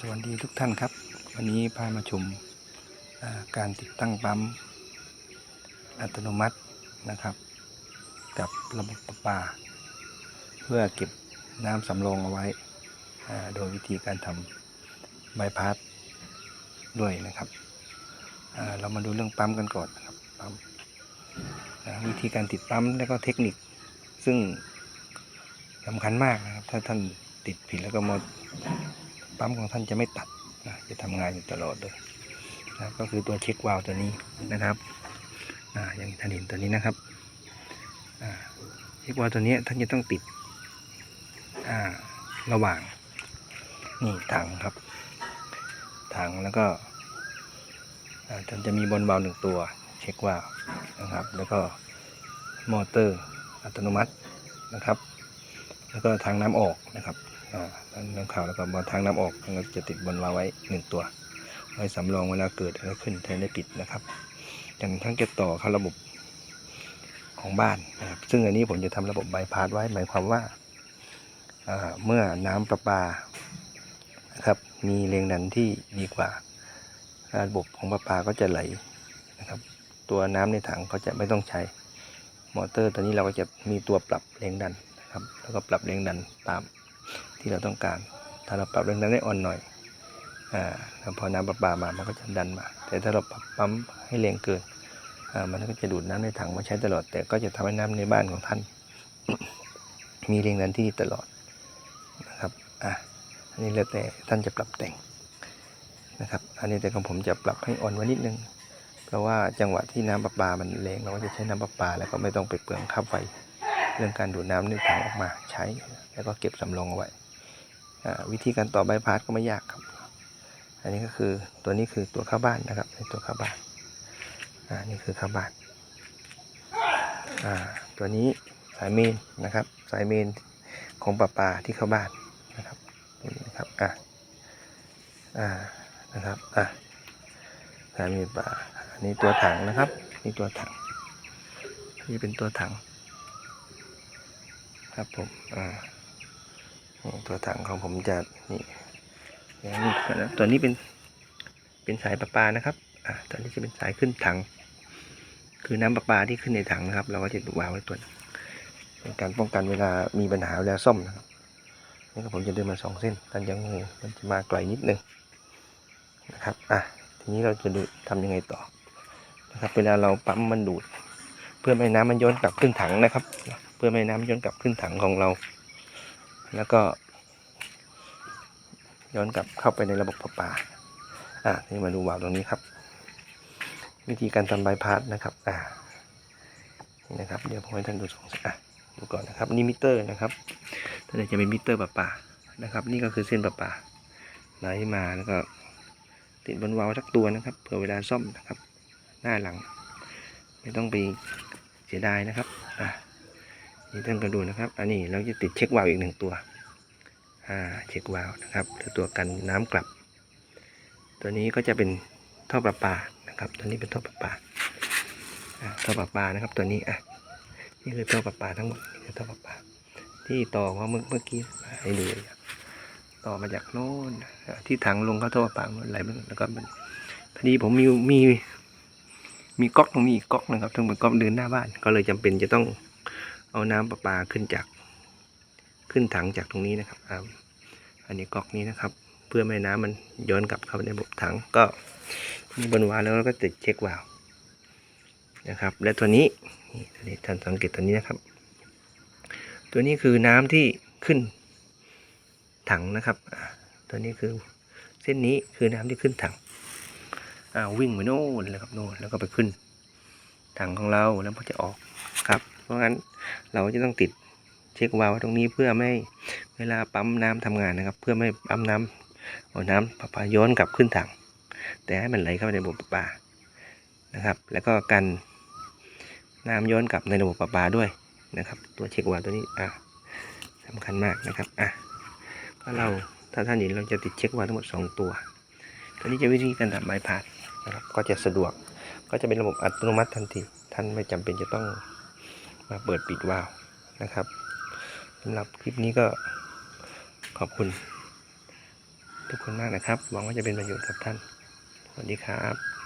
สวัสดีทุกท่านครับ วันนี้พามาชมการติดตั้งปั๊มอัตโนมัตินะครับ กับระบบประปา เพื่อเก็บน้ำสำรองเอาไว้ โดยวิธีการทำใบายพาสด้วยนะครับ เรามาดูเรื่องปั๊มกันก่อนนะครับปั๊มวิธีการติดปั๊มแล้วก็เทคนิค ซึ่งสำคัญมากนะครับ ถ้าท่านติดผิดแล้วก็มา ปั๊มของท่านจะไม่ตัดนะจะทำงานอยู่ตลอดเลยนะก็คือตัวเช็ควาล์วตัวนี้นะครับอ่าอย่างท่านเห็นตัวนี้นะครับเช็ควาล์วตัวนี้ท่านจะต้องติดระหว่างนี่ถังครับถังแล้วก็ท่านจะมีบอลเบาหนึ่งตัวเช็ควาล์วนะครับ แล้วก็มอเตอร์อัตโนมัตินะครับ แล้วก็ทางน้ำออกนะครับ น้ำเข้าแล้วก็บอลทางน้ำออกก็จะติดบอลวาไว้หนึ่งตัวไว้สำรองเวลาเกิดอะไรขึ้นแทนได้ปิดนะครับ อย่างทั้งจะต่อเข้าระบบของบ้านนะครับ ซึ่งอันนี้ผมจะทำระบบใบพาสไว้หมายความว่าเมื่อน้ำประปานะครับมีแรงดันที่ดีกว่า ระบบของประปาก็จะไหลนะครับ ตัวน้ำในถังก็จะไม่ต้องใช้มอเตอร์ตัวนี้เราก็จะมีตัวปรับแรงดันนะครับ แล้วก็ปรับแรงดันตาม ที่เราต้องการ ถ้าเราปรับแรงดันได้อ่อนหน่อยอ่าแล้วพอน้ำประปามามันก็จะดันมา แต่ถ้าเราปรับปั๊มให้แรงเกินอ่ามันก็จะดูดน้ำในถังมาใช้ตลอด แต่ก็จะทำให้น้ำในบ้านของท่าน มีแรงดันที่ตลอดนะครับอะอันนี้แล้วแต่ท่านจะปรับแต่งนะครับ อันนี้แต่ของผมจะปรับให้อ่อนไว้นิดนึงเพราะว่าจังหวะที่น้ำประปามันแรงเราก็จะใช้น้ำประปา แล้วก็ไม่ต้องไปเปลืองค่าไฟเรื่องการดูดน้ำในถังออกมาใช้ แล้วก็เก็บสำรองเอาไว้ วิธีการต่อใบพาสก็ไม่ยากครับ อันนี้ก็คือตัวนี้คือตัวเข้าบ้านนะครับในตัวเข้าบ้านอ่านี่คือเข้าบ้านอ่าตัวนี้สายเมนนะครับ สายเมนของประปาที่เข้าบ้านนะครับตัวนี้นะครับอะอ่านะครับอะสายเมนประปาอันนี้ตัวถังนะครับนี่ตัวถังนี่เป็นตัวถังครับผมอ่า ตัวถังของผมจะนี่อย่างนี้นะตัวนี้เป็นเป็นสายประปานะครับ อ่าตัวนี้จะเป็นสายขึ้นถัง คือน้ำประปาที่ขึ้นในถังนะครับ เราก็จะวางไว้ตัวเป็นการป้องกันเวลามีปัญหาเวลาซ่อมนะครับนี่ก็ผมจะเดินมาสองเส้นท่านยังงงมันจะมาไกลนิดนึงนะครับ อะทีนี้เราจะดูทำยังไงต่อนะครับ เวลาเราปั๊มมันดูด เพื่อไม่ให้น้ำมันย้อนกลับขึ้นถังนะครับ เพื่อไม่ให้น้ำย้อนกลับขึ้นถังของเรา แล้วก็ ย้อนกลับเข้าไปในระบบประปาอะนี่มาดูวาล์วตรงนี้ครับ วิธีการทำใบายพาสนะครับอ่านี่นะครับเดี๋ยวผมให้ท่านดูสองอะดูก่อนนะครับนี่มิเตอร์นะครับตัวนี้จะเป็นมิเตอร์ประปานะครับ นี่ก็คือเส้นประปาไหลมาแล้วก็ติดบนวาล์วสักตัวนะครับเผื่อเวลาซ่อมนะครับ หน้าหลัง ไม่ต้องไปเสียดายนะครับอะ นี่ท่านก็ดูนะครับ อันนี้เราจะติดเช็ควาล์วอีกหนึ่งตัวอ่าเช็ควาล์วนะครับหรือตัวกันน้ำกลับ ตัวนี้ก็จะเป็นท่อประปานะครับ ตัวนี้เป็นท่อประปาท่อประปานะครับ ตัวนี้อะนี่คือท่อประปาทั้งหมดนี่คือท่อประปา ที่ต่อของเมื่อเมื่อกี้ให้ดูต่อมาจากโน้นที่ถังลงเขาท่อประปาไหลไปแล้วก็พอดีผมมีมีมีก๊อกตรงนี้อีกก๊อกนะครับทั้งหมดก๊อกเดินหน้าบ้านก็เลยจำเป็นจะต้อง เอาน้ำประปาขึ้นจากขึ้นถังจากตรงนี้นะครับอ่าอันนี้ก๊อกนี้นะครับ เพื่อไม่ให้น้ำมันย้อนกลับเข้าไปในระบบถังก็มีบนวาแล้วเราก็ติดเช็ควาล์วนะครับ และตัวนี้นี่ตัวนี้ท่านสังเกตตัวนี้นะครับ ตัวนี้คือน้ำที่ขึ้นถังนะครับตัวนี้คือเส้นนี้คือน้ำที่ขึ้นถังอ่าวิ่งไปโน่นเลยครับโน่นแล้วก็ไปขึ้นถังของเราแล้วมันจะออก รับเพราะงั้นเราจะต้องติดเช็ควาล์วตรงนี้เพื่อไม่เวลาปั๊มน้ำทำงานนะครับ เพื่อไม่ปั๊มน้ำเอาน้ำประปาย้อนกลับขึ้นถัง แต่ให้มันไหลเข้าไปในระบบประปานะครับ แล้วก็กันน้ำย้อนกลับในระบบประปาด้วยนะครับ ตัวเช็ควาล์วตัวนี้อะสำคัญมากนะครับอะก็เราถ้าท่านเห็นเราจะติดเช็ควาล์วทั้งหมดสองตัวตัวนี้จะวิธีการทำใบายพาสนะครับก็จะสะดวกก็จะเป็นระบบอัตโนมัติทันทีท่านไม่จำเป็นจะต้อง มาเปิดปิดวาล์วนะครับสำหรับคลิปนี้ก็ขอบคุณ ทุกคนมากนะครับ หวังว่าจะเป็นประโยชน์กับท่าน สวัสดีครับ